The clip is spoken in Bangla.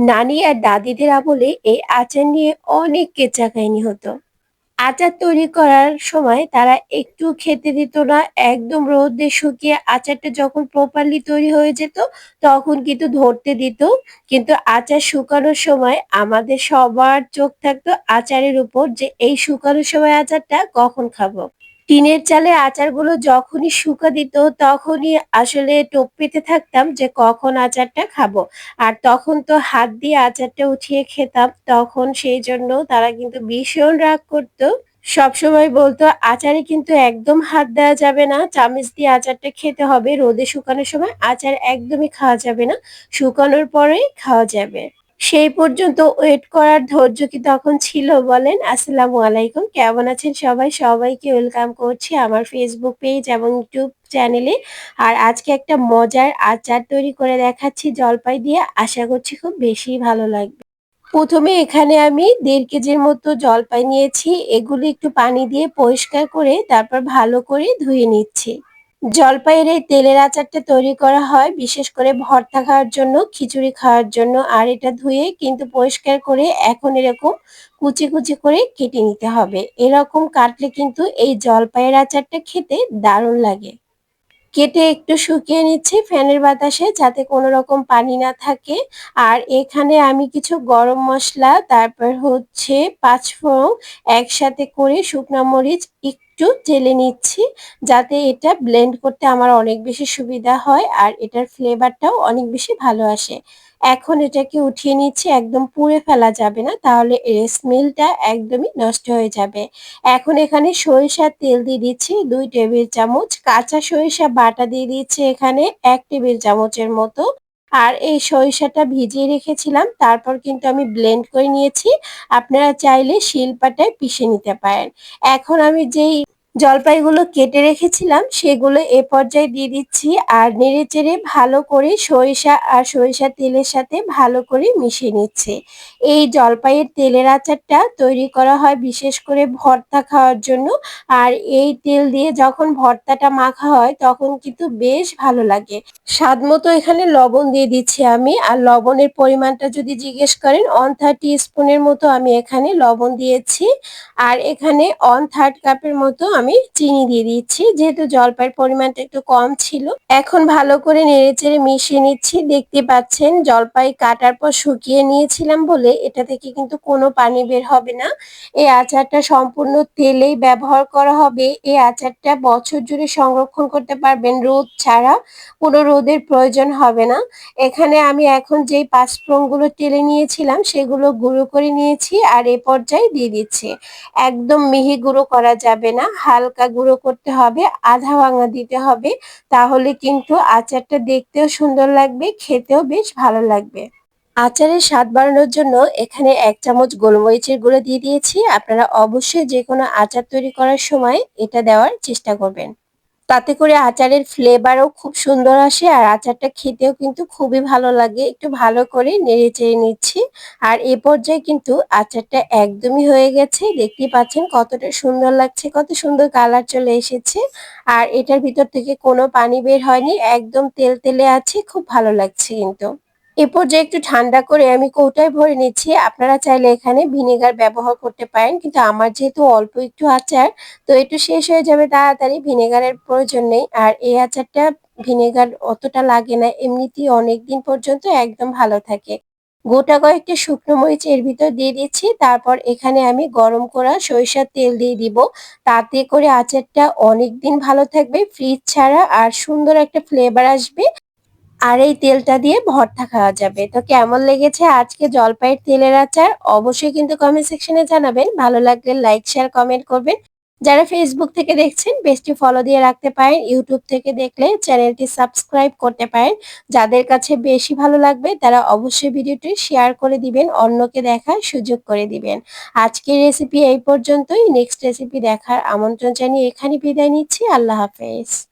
নানি আর দাদিদের আমলে এই আচার নিয়ে অনেক কেচ্চা কাহিনী হতো। আচার তৈরি করার সময় তারা একটু খেতে দিত না, একদম রোদে শুকিয়ে আচারটা যখন প্রপারলি তৈরি হয়ে যেত, তখন কিন্তু ধরতে দিত। কিন্তু আচার শুকানোর সময় আমাদের সবার চোখ থাকতো আচারের উপর যে এই শুকানোর সময় আচারটা কখন খাব। টিনের চালে আচারগুলো যখনই শুকা দিত, তখনই আসলে টোপ পেতে থাকতাম যে কখন আচারটা খাব। আর তখন তো হাত দিয়ে আচারটা উঠিয়ে খেতাম, তখন সেই জন্য তারা কিন্তু ভীষণ রাগ করতো। সবসময় বলতো, আচারে কিন্তু একদম হাত দেওয়া যাবে না, চামচ দিয়ে আচারটা খেতে হবে। রোদে শুকানোর সময় আচার একদমই খাওয়া যাবে না, শুকানোর পরেই খাওয়া যাবে। সেই পর্যন্ত ওয়েট করার ধৈর্য কি তখন ছিল বলেন? আসসালামু আলাইকুম, কেমন আছেন সবাই? সবাইকে ওয়েলকাম করছি আমার ফেসবুক পেজ এবং ইউটিউব চ্যানেলে আর আজকে একটা মজার আচার তৈরি করে দেখাচ্ছি জলপাই দিয়ে আশা করছি খুব বেশি ভালো লাগবে। প্রথমে এখানে আমি দেড় কেজির মতো জলপাই নিয়েছি। এগুলো একটু পানি দিয়ে পরিষ্কার করে তারপর ভালো করে ধুয়ে নিচ্ছি। জলপাইয়ের এই তেলের আচারটা তৈরি করা হয়, বিশেষ করে ভর্তা খাওয়ার জন্য, খিচুড়ি খাওয়ার জন্য। আর এটা ধুয়ে কিন্তু পরিষ্কার করে এখন এরকম কুচি কুচি করে কেটে নিতে হবে। এরকম কাটলে কিন্তু এই জলপাইয়ের আচারটা খেতে দারুণ লাগে। কেটে একটু শুকিয়ে নিচ্ছি ফ্যানের বাতাসে যাতে কোনো রকম পানি না থাকে। আর এখানে আমি কিছু গরম মশলা, তারপর হচ্ছে পাঁচফোড়ন একসাথে করে শুকনো মরিচ একটু ঢেলে নিচ্ছি যাতে এটা ব্লেন্ড করতে আমার অনেক বেশি সুবিধা হয় আর এটার ফ্লেভারটাও অনেক বেশি ভালো আসে। এখন এটাকে উঠিয়ে নিচ্ছি, একদম পুড়ে ফেলা যাবে না, তাহলে এর স্মেলটা একদমই নষ্ট হয়ে যাবে। এখন এখানে সরিষার তেল দিয়ে দিচ্ছি দুই টেবিল চামচ, কাঁচা সরিষা বাটা দিয়ে দিচ্ছি এখানে এক টেবিল চামচের মতো। আর এই সরিষাটা ভিজিয়ে রেখেছিলাম, তারপর কিন্তু আমি ব্লেন্ড করে নিয়েছি। আপনারা চাইলে শিলপাটায় পিষে নিতে পারেন। এখন আমি যেই জলপাইগুলো কেটে রেখেছিলাম, সেগুলো এ পর্যায়ে দিয়ে দিচ্ছি আর নেড়ে চেড়ে ভালো করে সরিষা আর সরিষা তেলের সাথে ভালো করে মিশিয়ে নিচ্ছে। এই জলপাইয়ের তেলের আচারটা তৈরি করা হয় বিশেষ করে ভর্তা খাওয়ার জন্য আর এই তেল দিয়ে যখন ভর্তাটা মাখা হয় তখন কিন্তু বেশ ভালো লাগে। স্বাদ মতো এখানে লবণ দিয়ে দিচ্ছি আমি আর লবণের পরিমাণটা যদি জিজ্ঞেস করেন অন থার্টি স্পুনের মতো আমি এখানে লবণ দিয়েছি। আর এখানে অন থার্ড কাপের মতো আমি চিনি দিয়ে দিচ্ছি। যেহেতু জলপাইয়ের পরিমাণটা একটু কম ছিল, এখন ভালো করে নেড়েচেড়ে মিশিয়ে নিচ্ছি। দেখতে পাচ্ছেন, জলপাই কাটার পর শুকিয়ে নিয়েছিলাম বলে এটা থেকে কিন্তু কোনো পানি বের হবে না। এই আচারটা সম্পূর্ণ তেলেই ব্যবহার করা হবে। এই আচারটা বছর জুড়ে সংরক্ষণ করতে পারবেন রোদ ছাড়া, কোনো রোদের প্রয়োজন হবে না। এখানে আমি এখন যেই পাঁচফোড়নগুলো টেলে নিয়েছিলাম, সেগুলো গুঁড়ো করে নিয়েছি আর এ পর্যায়ে দিয়ে দিচ্ছি। একদম মিহি গুঁড়ো করা যাবে না। হালকা গুঁড়ো করতে হবে, আধা ভাঙা দিতে হবে। তাহলে কিন্তু আচারটা দেখতেও সুন্দর লাগবে, খেতেও বেশ ভালো লাগবে। আচারের স্বাদ বাড়ানোর জন্য এখানে এক চামচ গোলমরিচের গুঁড়ো দিয়ে দিয়েছি। আপনারা অবশ্যই যে কোনো আচার তৈরি করার সময় এটা দেওয়ার চেষ্টা করবেন। তাতে করে আচারের ফ্লেভারও খুব সুন্দর আসে আর আচারটা খেতেও কিন্তু খুবই ভালো লাগে। একটু ভালো করে নেড়ে চেড়ে নিচ্ছি। আর এ পর্যায়ে কিন্তু আচারটা একদমই হয়ে গেছে। দেখতে পাচ্ছেন কতটা সুন্দর লাগছে, কত সুন্দর কালার চলে এসেছে। আর এটার ভিতর থেকে কোনো পানি বের হয়নি, একদম তেল তেলে আছে, খুব ভালো লাগছে কিন্তু। এ পর্যায়ে একটু ঠান্ডা করে আমি কৌটায় ভরে নিচ্ছি। আপনারা চাইলে এখানে ভিনেগার ব্যবহার করতে পারেন, কিন্তু আমার যেহেতু অল্প একটু আচার, তো একটু শেষ হয়ে যাবে তাড়াতাড়ি, ভিনেগারের প্রয়োজন নেই। আর এই আচারটা ভিনেগার অতটা লাগে না, এমনিতেই অনেক দিন পর্যন্ত একদম ভালো থাকে। গোটা কয়েকটা শুকনো মরিচ এর ভিতর দিয়ে দিচ্ছি, তারপর এখানে আমি গরম করা সরিষার তেল দিয়ে দিব। তাতে করে আচারটা অনেক দিন ভালো থাকবে, ফ্রিজ ছাড়া আর সুন্দর একটা ফ্লেভার আসবে। আর এই তেলটা দিয়ে ভর্তা খাওয়া যাবে। তো কেমন লেগেছে আজকে জলপাইয়ের তেলের আচার? অবশ্যই কিন্তু কমেন্ট সেকশনে জানাবেন। ভালো লাগলে লাইক শেয়ার কমেন্ট করবেন। যারা ফেসবুক থেকে দেখছেন বেশটি ফলো দিয়ে রাখতে পারেন। ইউটিউব থেকে দেখলে চ্যানেলটি সাবস্ক্রাইব করতে পারেন। যাদের কাছে বেশি ভালো লাগবে, তারা অবশ্যই ভিডিওটি শেয়ার করে দিবেন, অন্যকে দেখার সুযোগ করে দিবেন। আজকের রেসিপি এই পর্যন্তই। নেক্সট রেসিপি দেখার আমন্ত্রণ জানিয়ে এখানে বিদায় নিচ্ছি। আল্লাহ হাফেজ।